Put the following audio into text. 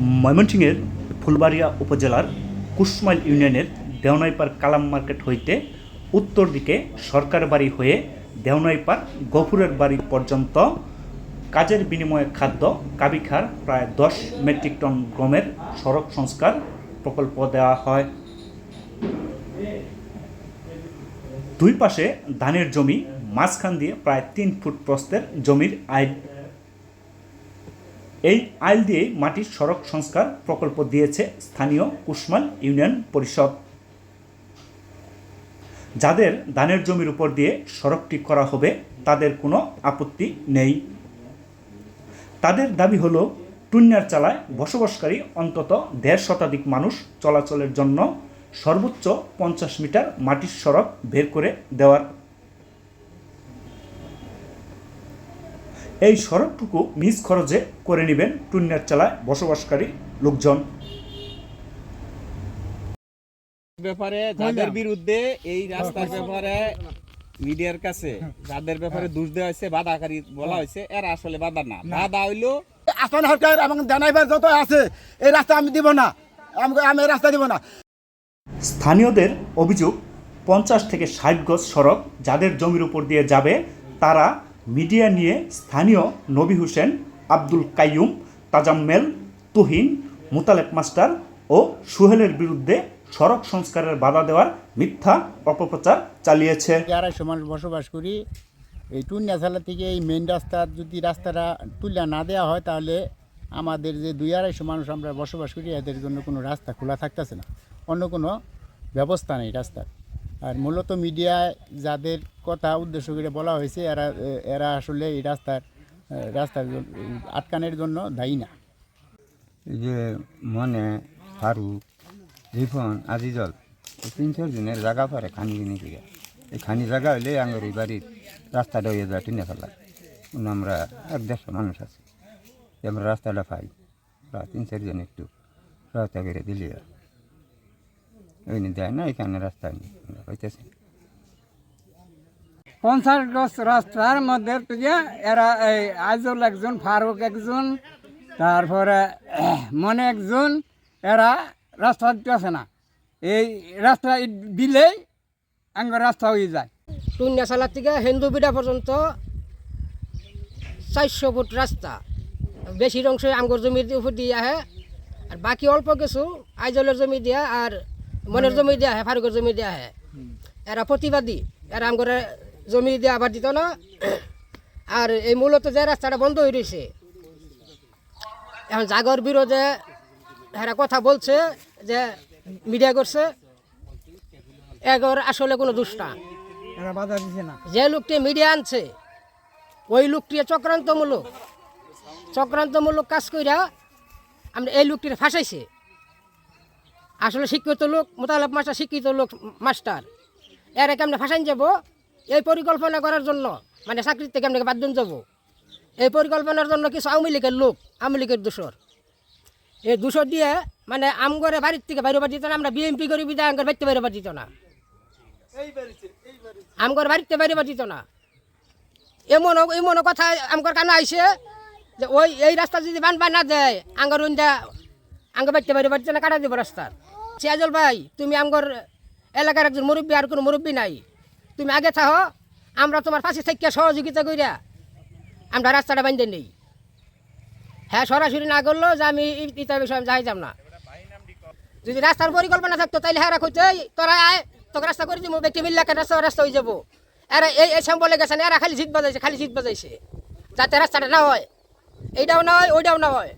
ময়মনসিংহের ফুলবাড়িয়া উপজেলার কুসমাইল ইউনিয়নের দেওনাইপাড় কালাম মার্কেট হইতে উত্তর দিকে সরকার বাড়ি হয়ে দেওনাইপাড় গফুরের বাড়ি পর্যন্ত কাজের বিনিময়ে খাদ্য, কাবিখার প্রায় দশ মেট্রিক টন গমের সড়ক সংস্কার প্রকল্প দেওয়া হয়। দুই পাশে ধানের জমি, মাঝখান দিয়ে প্রায় তিন ফুট প্রস্তের জমির আইল এই আইল দিয়ে মাটির সড়ক সংস্কার প্রকল্প দিয়েছে স্থানীয় কুসমাল ইউনিয়ন পরিষদ। যাদের ধানের জমির উপর দিয়ে সড়কটি করা হবে, তাদের কোনো আপত্তি নেই। তাদের দাবি হলো টুন্যার চালায় বসবাসকারী অন্তত দেড় শতাধিক মানুষ চলাচলের জন্য সর্বোচ্চ পঞ্চাশ মিটার মাটির সড়ক বের করে দেওয়ার এই সড়কটুকু নিজ খরচে করে নেবেন টুন্যার চালায় বসবাসকারী লোকজন। ব্যাপারে যাদের বিরুদ্ধে এই রাস্তার ব্যাপারে মিডিয়ার কাছে যাদের ব্যাপারে দোষ দেওয়া হয়েছে বাধাকারী বলা হয়েছে এরা আসলে বাধা না। বাধা হইল আসন সরকার এবং জানাইবার যত আছে এই রাস্তা আমি দিব না। আমি আমি এই রাস্তা দিব না। স্থানীয়দের অভিযোগ পঞ্চাশ থেকে ষাট গজ সড়ক যাদের জমির উপর দিয়ে যাবে তারা মিডিয়া নিয়ে স্থানীয় নবী হোসেন, আব্দুল কাইয়ুম, তাজাম্মেল, তুহিন, মুতালেব মাস্টার ও সুহেলের বিরুদ্ধে সড়ক সংস্কারের বাধা দেওয়ার মিথ্যা অপপ্রচার চালিয়েছে। আড়াইশো মানুষ বসবাস করি, এই টুনিয়াশালা থেকে এই মেন রাস্তার যদি রাস্তাটা তুলে না দেওয়া হয়, তাহলে আমাদের যে দুই আড়াইশো মানুষ আমরা বসবাস করি, এদের জন্য কোনো রাস্তা খোলা থাকতেছে না। অন্য কোনো ব্যবস্থা নেই রাস্তার। আর মূলত মিডিয়ায় যাদের কথা উদ্দেশ্য করে বলা হয়েছে, এরা এরা আসলে এই রাস্তার রাস্তার আটকানের জন্য দায়ী না। এই যে মনে, ফারুক রিফন আজিজল তিন, চার দিনের জায়গা পারে খানি কিনে এই খানি জায়গা হইলে আঙ্গর এই বাড়ির রাস্তাটা হয়ে যায় টিনে ফেলা আমরা এক দেড়শো মানুষ আছি। আমরা রাস্তাটা পাই তিন চারজন একটু রাস্তা করে দিলি নি দেয় না এখানে রাস্তা নেই হইতেছে পঞ্চাশ গজ রাস্তার মধ্যে থেকে এরা এই আজল একজন ফারুক একজন তারপরে মনে একজন এরা রাস্তা দিতেছে না। এই রাস্তা দিলেই আঙ্গ রাস্তা হয়ে যায়। টুনিয়াশালা থেকে হিন্দু বিড়া পর্যন্ত চারশো ফুট রাস্তা। বেশি অংশ আঙ্গুর জমির উপর দিয়ে আহে আর বাকি অল্প কিছু আইজলের জমি দিয়া আর মনের জমি দিয়া আহে ফারুকের জমি দিয়া আহে এরা প্রতিবাদী এরা আঙ্গুর জমি দিয়ে আবার দিত না। আর এই মূলত যে রাস্তাটা বন্ধ হয়ে রয়েছে এখন জাগর বিরোধে এরা কথা বলছে যে মিডিয়া করছে এগর আসলে কোনো দুষ্টা যে লোকটি মিডিয়া আনছে ওই লোকটি চক্রান্তমূলক চক্রান্তমূলক কাজ কইরা আমরা এই লোকটির ফাঁসাইছে। আসলে শিক্ষিত লোক, মোতালেব মাস্টার, শিক্ষিত লোক, মাস্টার। এর কেমনে ফাঁসাইন যাব? এই পরিকল্পনা করার জন্য মানে চাকরিতে কেমনে বাদ দিন যাব। এই পরিকল্পনার জন্য কিছু আওয়ামী লীগের লোক, আওয়ামী লীগের দোষর। এই দোষর দিয়ে মানে আমগরে বাড়ির থেকে বাইরে দিত না, আমরা বিএমপি করি বিদায় বাড়িতে বাইরে দিত না। আমগর বাড়িতে বাইরে দিত না। এমন এমন কথা আমগর কানে আইছে যে ওই, এই রাস্তা যদি বানবা না দেয়, আঙ্গর আঙ্গ বাড়িতে বাইরে বাড়িতে না কাটা দিব রাস্তার সিয়াজল ভাই, তুমি আমগর এলাকার একজন মুরব্বী, আর কোনো মুরব্বী নাই। তুমি আগে থাকো আমরা তোমার পাশে থেকে সহযোগিতা কইরা আমরা রাস্তাটা বান্ধে নেই। হ্যাঁ সরাসরি না করল যে আমি ই- ইটা বিষয়ে আমি যাইতাম না। যদি রাস্তার পরিকল্পনা থাকতো তাহলে হ্যাঁ রাখতে তোরা আয়, তোকে রাস্তা করে দিব ব্যক্তি মিল্লা রাস্তা রাস্তা হয়ে যাব। এরা এই এই বলে গেছেন, এরা খালি জিত বাজাইছে, খালি জিত বাজাইছে, যাতে রাস্তাটা না হয়। এইটাও না হয়, ওইটাও না হয়।